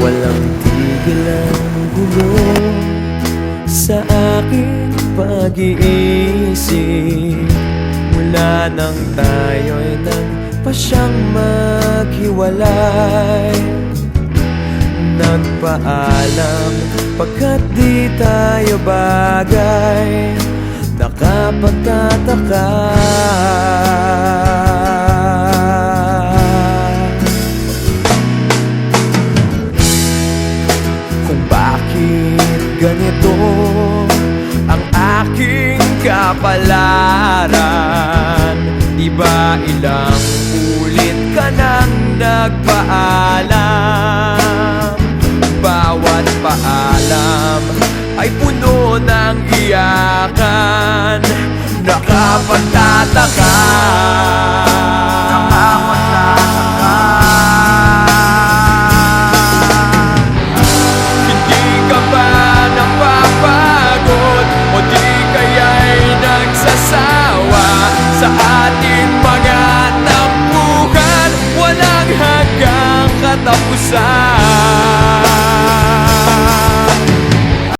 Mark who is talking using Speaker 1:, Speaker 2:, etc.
Speaker 1: Walang tigil ang gulo sa aking pag-iisip. Mula nang tayo'y nagpasyang maghiwalay. Nagpaalam pagkat di tayo bagay? Nakapagtataka ganito ang aking kapalaran. Di ba ilang ulit ka nang nagpaalam. Bawat paalam ay puno ng iyakan. Nakapagtataka tenta puxar.